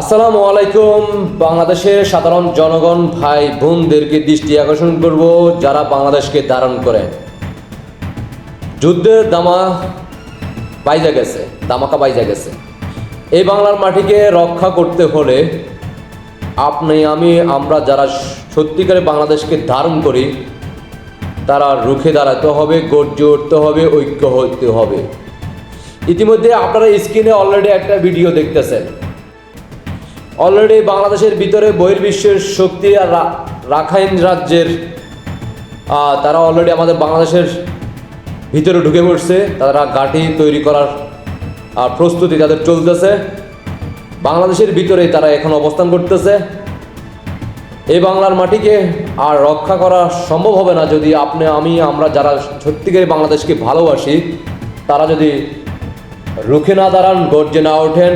আসসালামু আলাইকুম। বাংলাদেশের সাধারণ জনগণ ভাই বোনদেরকে দৃষ্টি আকর্ষণ করব যারা বাংলাদেশকে ধারণ করে। যুদ্ধের দামা বাইজা গেছে দামাকা বাইজা গেছে। এই বাংলার মাটিকে রক্ষা করতে হলে আপনি, আমি, আমরা যারা সত্যিকারে বাংলাদেশকে ধারণ করি, তারা রুখে দাঁড়াতে হবে, গর্জে উঠতে হবে, ঐক্য হতে হবে। ইতিমধ্যে আপনারা স্ক্রিনে অলরেডি একটা ভিডিও দেখতেছেন। অলরেডি বাংলাদেশের ভিতরে বহির্বিশ্বের শক্তি আর রাখাইন রাজ্যের তারা অলরেডি আমাদের বাংলাদেশের ভিতরে ঢুকে পড়ছে। তারা গাঠি তৈরি করার আহ, প্রস্তুতি তাদের চলতেছে। বাংলাদেশের ভিতরে তারা এখন অবস্থান করতেছে। এই বাংলার মাটিকে আর রক্ষা করা সম্ভব হবে না যদি আপনি আমি আমরা যারা সত্যিকারে বাংলাদেশকে ভালোবাসি তারা যদি রুখে না দাঁড়ান গর্জে না ওঠেন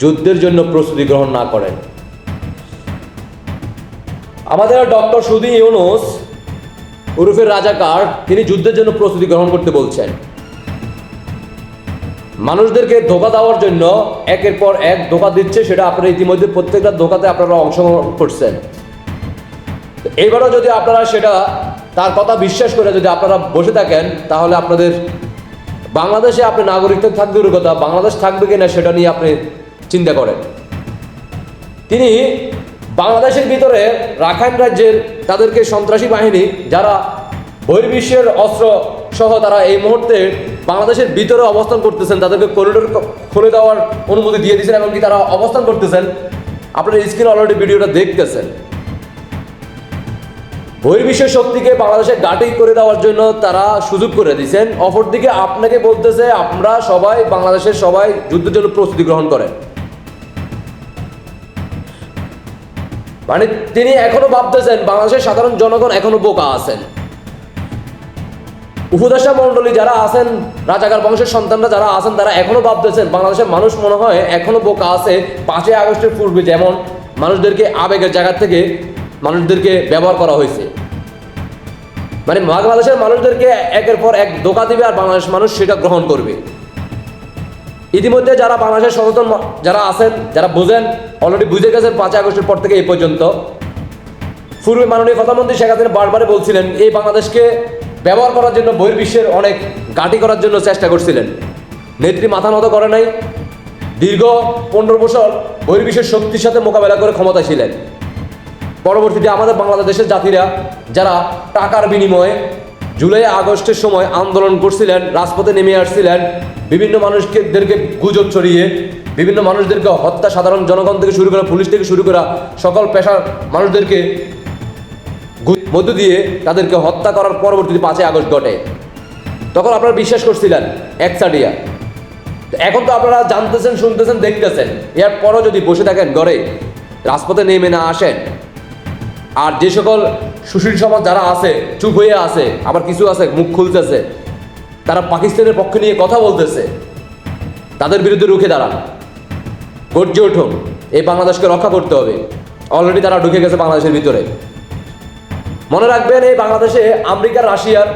যুদ্ধের জন্য প্রস্তুতি গ্রহণ না করেন। আমাদের ডক্টর সুদী ইউনুস উরুফের রাজাকার, তিনি যুদ্ধের জন্য প্রস্তুতি গ্রহণ করতে বলছেন। মানুষদেরকে ধোকা দেওয়ার জন্য একের পর এক ধোকা দিচ্ছে, সেটা আপনারা ইতিমধ্যে প্রত্যেকটা ধোকাতে আপনারা অংশগ্রহণ করছেন। এবারও যদি আপনারা সেটা তার কথা বিশ্বাস করে যদি আপনারা বসে থাকেন, তাহলে আপনাদের বাংলাদেশে আপনি নাগরিকদের থাকবে কথা বাংলাদেশ থাকবে কিনা সেটা নিয়ে আপনি চিন্তা করেন। তিনি বাংলাদেশের ভিতরে রাখাইন রাজ্যের তাদেরকে সন্ত্রাসী বাহিনী, যারা বহির্বিশ্বের অস্ত্র সহ তারা এই মুহূর্তে বাংলাদেশের ভিতরে অবস্থান করতেছেন, তাদেরকে করিডোর খুলে দেওয়ার অনুমতি দিয়ে দিয়েছেন এমনকি তারা অবস্থান করতেছেন, আপনার স্ক্রিন অলরেডি ভিডিওটা দেখতেছেন। বহির্বিশ্বের শক্তিকে বাংলাদেশে গাটি করে দেওয়ার জন্য তারা সুযোগ করে দিয়েছেন। অপরদিকে আপনাকে বলতেছে, আমরা সবাই বাংলাদেশের সবাই যুদ্ধের জন্য প্রস্তুতি গ্রহণ করেন। মানে তিনি এখনও ভাবতেছেন, বাংলাদেশের সাধারণ জনগণ এখনও বোকা আছেন। উপদেষ্টা মণ্ডলী যারা আছেন, রাজাকার বংশের সন্তানরা যারা আছেন, তারা এখনও ভাবতেছেন, বাংলাদেশের মানুষ মনে হয় এখনও বোকা আছে পাঁচই আগস্টের পূর্বে যেমন মানুষদেরকে আবেগের জায়গা থেকে মানুষদেরকে ব্যবহার করা হয়েছে। মানে বাংলাদেশের মানুষদেরকে একের পর এক ধোকা দিবে আর বাংলাদেশ মানুষ সেটা গ্রহণ করবে। ইতিমধ্যে যারা বাংলাদেশের সচেতন যারা আছেন, যারা বুঝেন অলরেডি বুঝে গেছেন পাঁচই আগস্টের পর থেকে এই পর্যন্ত। পূর্বে মাননীয় প্রধানমন্ত্রী শেখ হাসিনা বারবারে বলছিলেন, এই বাংলাদেশকে ব্যবহার করার জন্য বহির্বিশ্বের অনেক ঘাঁটি করার জন্য চেষ্টা করছিলেন। নেত্রী মাথা নত করে নাই, দীর্ঘ পনেরো বছর বহির্বিশ্বের শক্তির সাথে মোকাবেলা করে ক্ষমতায় ছিলেন। পরবর্তীতে আমাদের বাংলাদেশের জাতিরা, যারা টাকার বিনিময়ে জুলাই, আগস্টের সময় আন্দোলন করছিলেন, রাজপথে নেমে আসছিলেন। বিভিন্ন মানুষদেরকে গুজব ছড়িয়ে, বিভিন্ন মানুষদেরকে হত্যা সাধারণ জনগণ থেকে শুরু করা, পুলিশ থেকে শুরু করা, সকল পেশার মানুষদেরকে মধ্য দিয়ে তাদেরকে হত্যা করার পরবর্তীতে পাঁচই আগস্ট ঘটে। তখন আপনারা বিশ্বাস করছিলেন একসাডিয়া এখন তো আপনারা জানতেছেন, শুনতেছেন, দেখতেছেন। এর পরও যদি বসে থাকেন ঘরে, রাজপথে নেমে না আসেন, আর যে সকল সুশীল সমাজ যারা আছে, চুপ হয়ে আছে, আবার কিছু আছে, মুখ খুলতেছে, তারা পাকিস্তানের পক্ষে নিয়ে কথা বলতেছে, তাদের বিরুদ্ধে রুখে দাঁড়ান। গর্জে উঠুন, এই বাংলাদেশকে রক্ষা করতে হবে। অলরেডি তারা ঢুকে গেছে বাংলাদেশের ভিতরে। মনে রাখবেন, এই বাংলাদেশে আমেরিকা রাশিয়ার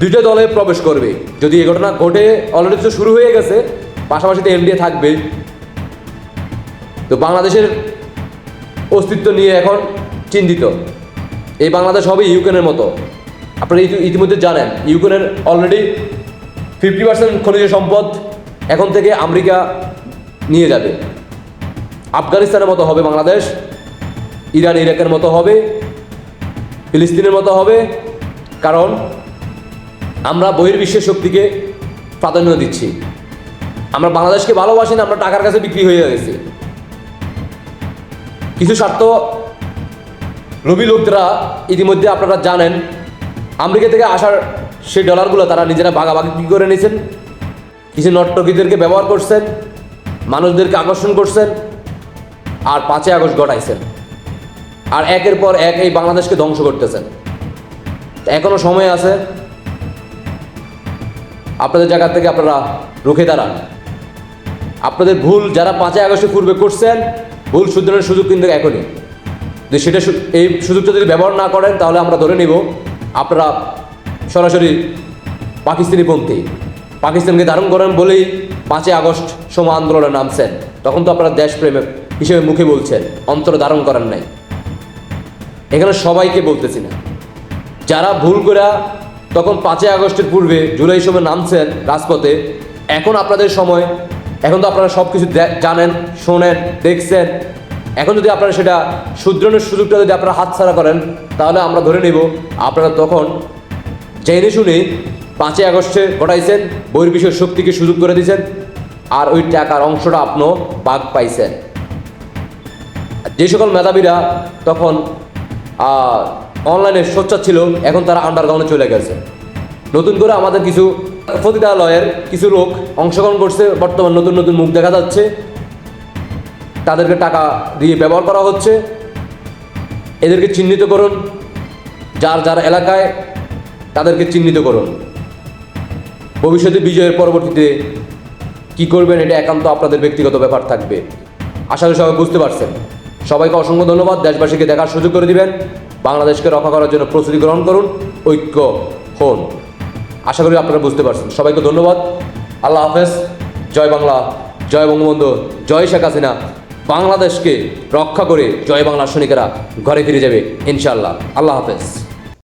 দুইটা দলে প্রবেশ করবে। যদি এই ঘটনা ঘটে অলরেডি তো শুরু হয়ে গেছে, পাশাপাশি তো এনডিএ থাকবে। তো বাংলাদেশের অস্তিত্ব নিয়ে এখন চিন্তিত এই বাংলাদেশ হবে ইউক্রেনের মতো। আপনারা ইতি- ইতিমধ্যে জানেন, ইউক্রেনের অলরেডি ফিফটি পার্সেন্ট খনিজ সম্পদ এখন থেকে আমেরিকা নিয়ে যাবে। আফগানিস্তানের মতো হবে বাংলাদেশ, ইরান, ইরাকের মতো হবে, ফিলিস্তিনের মতো হবে, কারণ আমরা বহির্বিশ্বের শক্তিকে প্রাধান্য দিচ্ছি। আমরা বাংলাদেশকে ভালোবাসি না, আমরা টাকার কাছে বিক্রি হয়ে গেছি। কিছু স্বার্থ রবি লোকরা ইতিমধ্যে আপনারা জানেন, আমেরিকা থেকে আসার সেই ডলারগুলো তারা নিজেরা ভাগাভাগি কি করে নিয়েছেন? কিছু নর্তকীদেরকে ব্যবহার করছেন, মানুষদেরকে আকর্ষণ করছেন, আর পাঁচই আগস্ট ঘটাইছেন। আর একের পর এক এই বাংলাদেশকে ধ্বংস করতেছেন। তো এখনও সময় আছে, আপনাদের জায়গা থেকে আপনারা রুখে দাঁড়ান। আপনাদের ভুল যারা পাঁচই আগস্টের পূর্বে করছেন, ভুল শুধরানোর সুযোগ কিন্তু এখনই। যদি সেটা এই সুযোগটা যদি ব্যবহার না করেন, তাহলে আমরা ধরে নিব আপনারা সরাসরি পাকিস্তানি পন্থী পাকিস্তানকে ধারণ করেন বলেই পাঁচই আগস্ট সম আন্দোলনে নামছেন। তখন তো আপনারা দেশপ্রেমে হিসেবে মুখে বলছেন, অন্তর ধারণ করেন নাই। এখানে সবাইকে বলতেছি না। যারা ভুল করে তখন পাঁচই আগস্টের পূর্বে জুলাই সময় নামছেন রাজপথে, এখন আপনাদের সময়, এখন তো আপনারা সব কিছু জানেন, শোনেন, দেখছেন এখন যদি আপনারা সেটা শুধরানোর সুযোগটা যদি আপনারা হাতছাড়া করেন, তাহলে আমরা ধরে নেব, আপনারা তখন জেনে শুনে পাঁচই আগস্টে ঘটাইছেন, বহির্বিশ্বের শক্তিকে সুযোগ করে দিয়েছেন, আর ওই টাকার অংশটা আপনিও বাঘ পাইছেন। যে সকল মেধাবীরা তখন অনলাইনে সোচ্চার ছিল, এখন তারা আন্ডারগ্রাউন্ডে চলে গেছে। নতুন করে আমাদের কিছু পতিতালয়ের কিছু লোক অংশগ্রহণ করছে, বর্তমান নতুন নতুন মুখ দেখা যাচ্ছে। তাদেরকে টাকা দিয়ে ব্যবহার করা হচ্ছে। এদেরকে চিহ্নিত করুন। যার যার এলাকায় তাদেরকে চিহ্নিত করুন। ভবিষ্যতে বিজয়ের পরবর্তীতে কি করবেন এটা একান্ত আপনাদের ব্যক্তিগত ব্যাপার থাকবে। আশা করি সবাই বুঝতে পারছেন। সবাইকে অসংখ্য ধন্যবাদ। দেশবাসীকে দেখার সুযোগ করে দিবেন। বাংলাদেশকে রক্ষা করার জন্য প্রস্তুতি গ্রহণ করুন। ঐক্য হন। আশা করি আপনারা বুঝতে পারছেন। সবাইকে ধন্যবাদ। আল্লাহ হাফেজ। জয় বাংলা। জয় বঙ্গবন্ধু। জয় শেখ হাসিনা। বাংলাদেশকে রক্ষা করে জয় বাংলা সৈনিকেরা ঘরে ফিরে যাবে ইনশাল্লাহ আল্লাহ হাফেজ।